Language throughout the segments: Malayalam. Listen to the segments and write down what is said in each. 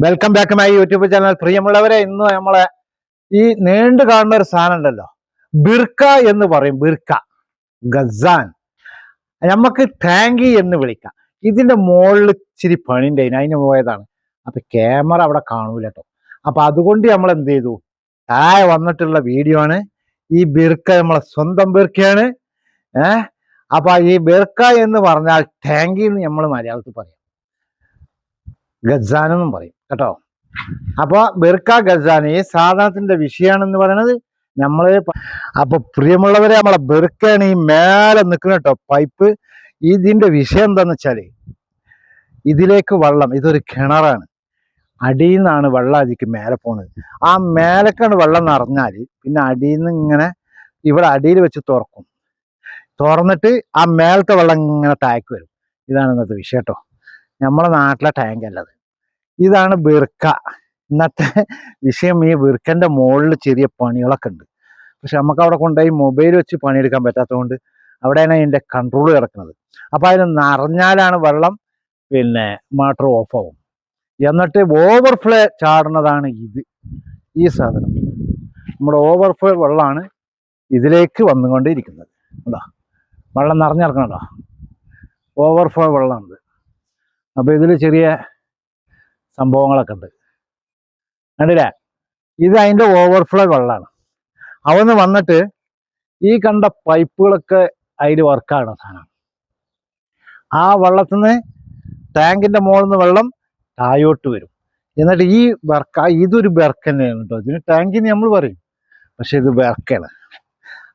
Welcome back my YouTube channel പ്രിയമുള്ളവരെ ഇന്ന് നമ്മളെ ഈ നീണ്ടു കാണുന്ന ഒരു സാധനം ഉണ്ടല്ലോ. ബിർക്ക എന്ന് പറയും. ബിർക്ക. ഗസാൻ. നമുക്ക് ടാങ്കി എന്ന് വിളിക്കാം. ഇതിന്റെ മുകളിൽ ഇച്ചിരി പണിന്റെ അതിന് പോയതാണ്. അപ്പൊ ക്യാമറ അവിടെ കാണൂല കേട്ടോ. അപ്പൊ അതുകൊണ്ട് നമ്മൾ എന്ത് ചെയ്തു? താഴെ വന്നിട്ടുള്ള വീഡിയോ ആണ്. ഈ ബിർക്ക നമ്മളെ സ്വന്തം ബിർക്കയാണ്. ഏഹ് അപ്പൊ ഈ ബിർക്ക എന്ന് പറഞ്ഞാൽ ടാങ്കി എന്ന് നമ്മൾ മലയാളത്തിൽ പറയും. എന്നും പറയും കേട്ടോ? അപ്പൊ ബിർക്ക ഗസാൻ ഈ സാധനത്തിന്റെ വിഷയമാണെന്ന് പറയുന്നത് നമ്മൾ അപ്പോൾ അപ്പൊ പ്രിയമുള്ളവരെ നമ്മളെ ബിർക്കാണ് ഈ മേലെ നിൽക്കുന്ന കേട്ടോ പൈപ്പ്. ഇതിന്റെ വിഷയം എന്താന്ന് വെച്ചാൽ ഇതിലേക്ക് വെള്ളം ഇതൊരു കിണറാണ്. അടിയിൽ നിന്നാണ് വെള്ളം അതിക്ക് മേലെ പോണത്. ആ മേലക്കാണ് വെള്ളം നിറഞ്ഞാൽ പിന്നെ അടിയിൽ നിന്ന് ഇങ്ങനെ ഇവിടെ അടിയിൽ വെച്ച് തുറക്കും. തുറന്നിട്ട് ആ മേലത്തെ വെള്ളം ഇങ്ങനെ താഴേക്ക് വരും. ഇതാണ് ഇന്നത്തെ വിഷയം കേട്ടോ. നമ്മളെ നാട്ടിലെ ടാങ്ക് അല്ലത് ഇതാണ് ബിർക്ക. ഇന്നത്തെ വിഷയം ഈ ബിർക്കന്റെ മുകളിൽ ചെറിയ പണികളൊക്കെ ഉണ്ട്. പക്ഷെ നമുക്ക് അവിടെ കൊണ്ടുപോയി മൊബൈൽ വെച്ച് പണിയെടുക്കാൻ പറ്റാത്തതുകൊണ്ട് അവിടെയാണ് അതിന്റെ കൺട്രോൾ കിടക്കുന്നത്. അപ്പോൾ അതിന് നിറഞ്ഞാലാണ് വെള്ളം പിന്നെ മോട്ടർ ഓഫ് ആവും. എന്നിട്ട് ഓവർഫ്ലോ ചാടുന്നതാണ് ഇത്. ഈ സാധനം. നമ്മുടെ ഓവർഫ്ലോ വെള്ളമാണ് ഇതിലേക്ക് വന്നുകൊണ്ടിരിക്കുന്നത്. അതാ വെള്ളം നിറഞ്ഞിറക്കണല്ലോ ഓവർഫ്ലോ വെള്ളമാണിത് അപ്പോൾ ഇതിൽ ചെറിയ സംഭവങ്ങളൊക്കെ ഉണ്ട്. കണ്ടില്ലേ? ഇത് അതിന്റെ ഓവർഫ്ലോ വെള്ളമാണ് അവന്ന് വന്നിട്ട് ഈ കണ്ട പൈപ്പുകളൊക്കെ അതിൽ വർക്കാണ് സാധനം. ആ വെള്ളത്തിൽ നിന്ന് ടാങ്കിന്റെ മുകളിൽ നിന്ന് വെള്ളം താഴോട്ട് വരും. എന്നിട്ട് ഈ വർക്ക ഇതൊരു ബെർക്ക് തന്നെയാണ് കേട്ടോ. ഇതിന് ടാങ്കിന് നമ്മൾ പറയും. പക്ഷെ ഇത് ബെർക്കാണ്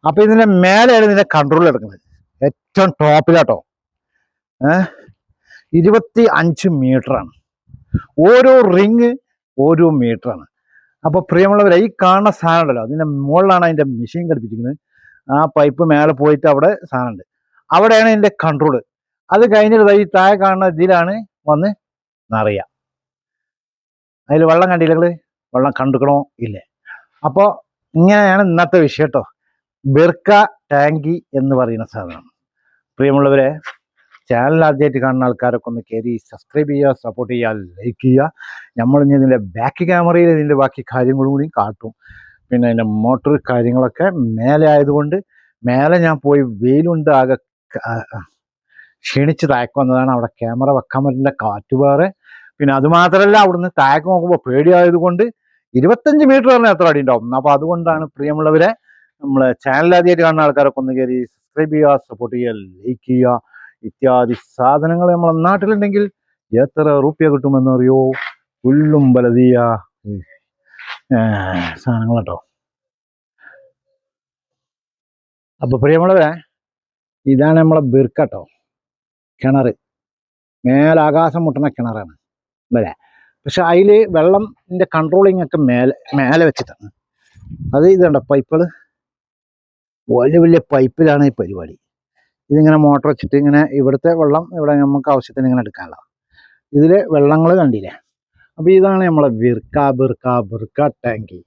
അപ്പൊ ഇതിന്റെ മേലെയാണ് ഇതിന്റെ കൺട്രോൾ എടുക്കുന്നത്. ഏറ്റവും ടോപ്പിലാട്ടോ ഏഹ് ഇരുപത്തി അഞ്ച് മീറ്ററാണ് ഓരോ റിങ് ഓരോ മീറ്ററാണ് അപ്പോൾ പ്രിയമുള്ളവരെ ഈ കാണുന്ന സാധനം ഉണ്ടല്ലോ അതിന്റെ മുകളിലാണ് അതിന്റെ മെഷീൻ ഘടിപ്പിച്ചിരിക്കുന്നത്. ആ പൈപ്പ് മേലെ പോയിട്ട് അവിടെ സാധനം ഉണ്ട് അവിടെയാണ് ഇതിന്റെ കൺട്രോൾ അത് കഴിഞ്ഞിട്ട് ഈ താഴെ കാണുന്ന ഇതിലാണ് വന്ന് നിറയുക. അതിൽ വെള്ളം കണ്ടില്ല വെള്ളം കണ്ടുക്കണോ? ഇല്ലേ. അപ്പോൾ ഇങ്ങനെയാണ് ഇന്നത്തെ വിഷയം കേട്ടോ. ബിർക്ക ടാങ്കി എന്ന് പറയുന്ന സാധനം. പ്രിയമുള്ളവരെ ചാനൽ ആദ്യമായിട്ട് കാണുന്ന ആൾക്കാരൊക്കെ ഒന്ന് കയറി സബ്സ്ക്രൈബ് ചെയ്യുക സപ്പോർട്ട് ചെയ്യുക ലൈക്ക് ചെയ്യുക. ഇനി ഇതിന്റെ ബാക്ക് ക്യാമറയിൽ ഇതിന്റെ ബാക്കി കാര്യങ്ങളും കൂടി കാട്ടും. പിന്നെ അതിന്റെ മോട്ടർ കാര്യങ്ങളൊക്കെ മേലെ ആയതുകൊണ്ട് മേലെ ഞാൻ പോയി വെയിലുണ്ട് ആകെ ക്ഷീണിച്ച് താഴേക്ക് വന്നതാണ്. അവിടെ ക്യാമറ വെക്കാൻ പറ്റില്ല കാറ്റ് വേറെ. പിന്നെ അതുമാത്രമല്ല അവിടുന്ന് താഴേക്ക് നോക്കുമ്പോൾ പേടിയായതുകൊണ്ട് ഇരുപത്തഞ്ച് മീറ്റർ പറഞ്ഞാൽ എത്ര അടി ഉണ്ടാവും. അപ്പോൾ അതുകൊണ്ടാണ് പ്രിയമുള്ളവരെ നമ്മൾ ചാനൽ ആദ്യമായിട്ട് കാണുന്ന ആൾക്കാരൊക്കെ ഒന്ന് കയറി സബ്സ്ക്രൈബ് ചെയ്യുക സപ്പോർട്ട് ചെയ്യുക ലൈക്ക് ചെയ്യുക. ഇത്യാദി സാധനങ്ങൾ നമ്മളെ നാട്ടിലുണ്ടെങ്കിൽ എത്ര റുപ്യ കിട്ടുമെന്നറിയോ? പുല്ലും ബലതീയ സാധനങ്ങൾ കേട്ടോ അപ്പൊ പ്രിയമുള്ളവരെ ഇതാണ് നമ്മളെ ബിർക്കട്ടോ. കിണർ മേലാകാശം മുട്ടുന്ന കിണറാണ്. അല്ലേ? പക്ഷെ അതിൽ വെള്ളത്തിന്റെ കൺട്രോളിങ് ഒക്കെ മേലെ മേലെ വെച്ചിട്ടാണ്. അത് ഇതുണ്ട് പൈപ്പുകൾ വലിയ വലിയ പൈപ്പിലാണ് ഈ പരിപാടി. ഇതിങ്ങനെ മോട്ടർ വെച്ചിട്ട് ഇങ്ങനെ ഇവിടുത്തെ വെള്ളം ഇവിടെ നമുക്ക് ആവശ്യത്തിന് ഇങ്ങനെ എടുക്കാനുള്ള ഇതിൽ വെള്ളങ്ങൾ കണ്ടില്ലേ? അപ്പൊ ഇതാണ് നമ്മളെ ബിർക്ക ബിർക്ക ബിർക്ക ടാങ്കി.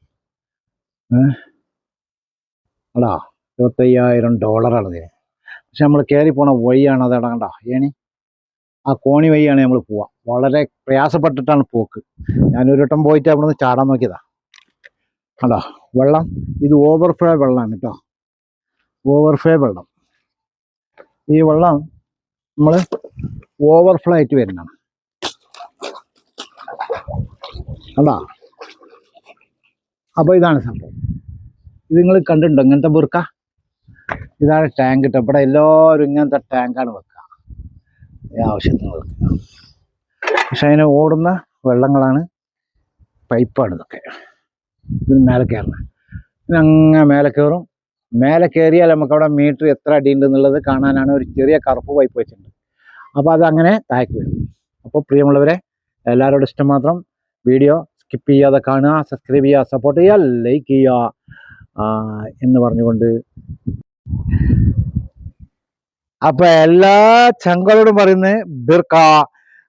അടാ ഇരുപത്തയ്യായിരം ഡോളറാണ് ഇതിന്. പക്ഷെ നമ്മൾ കയറി പോണ വഴിയാണ് അത് ഏണി? ആ കോണി വഴിയാണ് നമ്മൾ പോവാ. വളരെ പ്രയാസപ്പെട്ടിട്ടാണ് പോക്ക്. ഞാനൊരു വട്ടം പോയിട്ട് അവിടെ നിന്ന് ചാടാൻ നോക്കിയതാ. കണ്ടോ? വെള്ളം ഇത് ഓവർഫ്ലോ വെള്ളമാണ് കേട്ടോ. ഓവർഫ്ലോ വെള്ളം. ഈ വെള്ളം നമ്മൾ ഓവർഫ്ലോ ആയിട്ട് വരുന്നതാണ്. കണ്ടാ? അപ്പോൾ ഇതാണ് സംഭവം. ഇത് നിങ്ങൾ കണ്ടിട്ടുണ്ടോ? ഇങ്ങനത്തെ ബുർക്ക? ഇതാണ് ടാങ്ക് ഇട്ട ഇവിടെ എല്ലാവരും ഇങ്ങനത്തെ ടാങ്കാണ് വെക്കുക ആവശ്യത്തിന് വെക്കുക പക്ഷെ അതിനെ ഓടുന്ന വെള്ളങ്ങളാണ് പൈപ്പാണ് ഇതൊക്കെ. ഇതിന് മേലെ കയറണം. പിന്നെ മേലെ കയറും. മേലെ കയറിയാൽ നമുക്ക് അവിടെ മീറ്റർ എത്ര അടി ഉണ്ട് എന്നുള്ളത് കാണാനാണ് ഒരു ചെറിയ കറുപ്പ് പൈപ്പ് വെച്ചിട്ടുണ്ട്. അപ്പോൾ അതങ്ങനെ താഴേക്ക് വരും. അപ്പോൾ പ്രിയമുള്ളവരെ എല്ലാവരോടും ഇഷ്ടം മാത്രം വീഡിയോ സ്കിപ്പ് ചെയ്യാതെ കാണുക സബ്സ്ക്രൈബ് ചെയ്യുക സപ്പോർട്ട് ചെയ്യുക ലൈക്ക് ചെയ്യുക എന്ന് പറഞ്ഞുകൊണ്ട്. അപ്പൊ എല്ലാ ചങ്കളോടും പറയുന്നത് ബിർക്ക.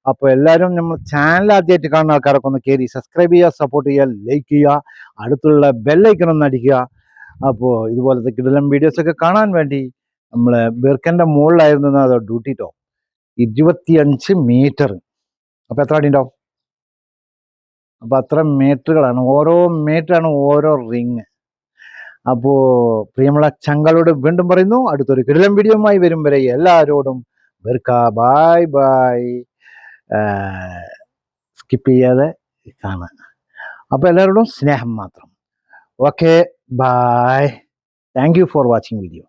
അപ്പൊ എല്ലാവരും നമ്മൾ ചാനൽ ആദ്യമായിട്ട് കാണുന്ന ആൾക്കാരൊക്കെ ഒന്ന് കയറി സബ്സ്ക്രൈബ് ചെയ്യുക സപ്പോർട്ട് ചെയ്യുക ലൈക്ക് ചെയ്യുക അടുത്തുള്ള ബെല്ലൈക്കൺ ഒന്ന് അടിക്കുക. അപ്പോൾ ഇതുപോലത്തെ കിടലം വീഡിയോസ് ഒക്കെ കാണാൻ വേണ്ടി നമ്മളെ ബിർക്കന്റെ മുകളിലായിരുന്നു അത് ഡ്യൂട്ടി ടോ ഇരുപത്തിയഞ്ച് മീറ്റർ അപ്പൊ എത്ര അടി ഉണ്ടാവും അപ്പോൾ അത്ര മീറ്ററുകളാണ് ഓരോ മീറ്ററാണ് ഓരോ റിങ് അപ്പോൾ പ്രിയമുള്ള ചങ്കളോട് വീണ്ടും പറയുന്നു. അടുത്തൊരു കിടിലം വീഡിയോയുമായി വരും വരെ എല്ലാവരോടും ബിർക്ക ബായ് ബായ് സ്കിപ്പ് ചെയ്യാതെ കാണാൻ അപ്പോൾ എല്ലാവരോടും സ്നേഹം മാത്രം. Okay Bye. Thank you for watching video.